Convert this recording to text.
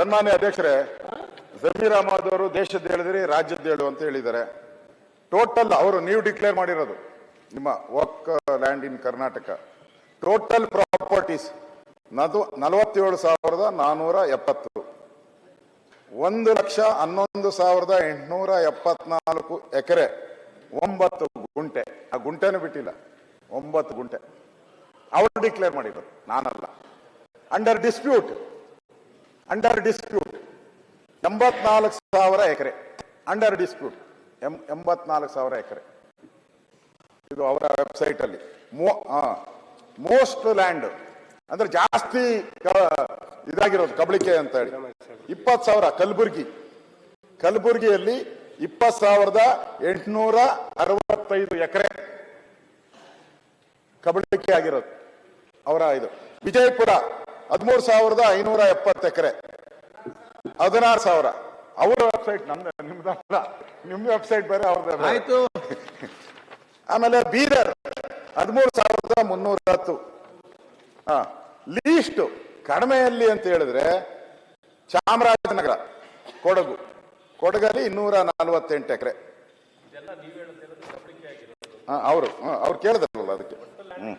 ಸನ್ಮಾನ್ಯ ಅಧ್ಯಕ್ಷರೇ, ಜಮೀರ್ ಅಹಮದ್ ಅವರು ದೇಶದ ಹೇಳಿದ್ರಿ ರಾಜ್ಯದ ಹೇಳು ಅಂತ ಹೇಳಿದ್ದಾರೆ. ಟೋಟಲ್ ಅವರು ನೀವು ಡಿಕ್ಲೇರ್ ಮಾಡಿರೋದು, ನಿಮ್ಮ work land in Karnataka total properties ನದು ನಲವತ್ತೇಳು ಸಾವಿರದ ನಾನ್ನೂರ ಎಪ್ಪತ್ತು. ಒಂದು ಲಕ್ಷ ಹನ್ನೊಂದು ಸಾವಿರದ ಎಂಟುನೂರ ಎಪ್ಪತ್ನಾಲ್ಕು ಎಕರೆ, ಒಂಬತ್ತು ಗುಂಟೆ. ಆ ಗುಂಟೆನೂ ಬಿಟ್ಟಿಲ್ಲ, ಒಂಬತ್ತು ಗುಂಟೆ. ಅವರು ಡಿಕ್ಲೇರ್ ಮಾಡಿರೋದು, ನಾನಲ್ಲ. ಅಂಡರ್ ಡಿಸ್ಪ್ಯೂಟ್ ಅಂಡರ್ ಡಿಸ್ಪ್ಯೂಟ್ ಎಂಬತ್ನಾಲ್ಕು ಸಾವಿರ ಎಕರೆ. ಅಂಡರ್ ಡಿಸ್ಪ್ಯೂಟ್ ಎಂ, ಎಂಬತ್ನಾಲ್ಕು ಸಾವಿರ ಎಕರೆ. ಇದು ಅವರ ವೆಬ್ಸೈಟಲ್ಲಿ ಅಲ್ಲಿ. ಮೋಸ್ಟ್ ಲ್ಯಾಂಡ್ ಅಂದ್ರೆ ಜಾಸ್ತಿ ಇದಾಗಿರೋದು, ಕಬಳಿಕೆ ಅಂತ ಹೇಳಿ. ಇಪ್ಪತ್ತು ಸಾವಿರ, ಕಲಬುರ್ಗಿ. ಕಲಬುರ್ಗಿಯಲ್ಲಿ ಇಪ್ಪತ್ತು ಸಾವಿರದ ಎಂಟುನೂರ ಅರವತ್ತೈದು ಎಕರೆ ಕಬಳಿಕೆ ಆಗಿರೋದು. ಅವರ ಇದು. ವಿಜಯಪುರ ಹದಿಮೂರು ಸಾವಿರದ ಐನೂರ ಎಪ್ಪತ್ತು ಎಕರೆ. ಹದಿನಾರು ಸಾವಿರ. ಅವರ ವೆಬ್ಸೈಟ್ ನಮ್ದು ನಿಮ್ದಲ್ಲ ನಿಮ್ ವೆಬ್ಸೈಟ್ ಬೇರೆ ಅವ್ರದ್ದು. ಆಯ್ತು. ಆಮೇಲೆ ಬೀದರ್ ಹದಿಮೂರು ಸಾವಿರದ ಮುನ್ನೂರ ಹತ್ತು. ಹಾ ಲೀಸ್ಟ್ ಕಡಿಮೆಯಲ್ಲಿ ಅಂತ ಹೇಳಿದ್ರೆ ಚಾಮರಾಜನಗರ ಕೊಡಗು. ಕೊಡಗಲ್ಲಿ ಇನ್ನೂರ ನಲವತ್ತೆಂಟು ಎಕರೆ. ಅವರು ಅವ್ರು ಕೇಳಿದ್ರಲ್ಲ ಅದಕ್ಕೆ. ಹ್ಮ್.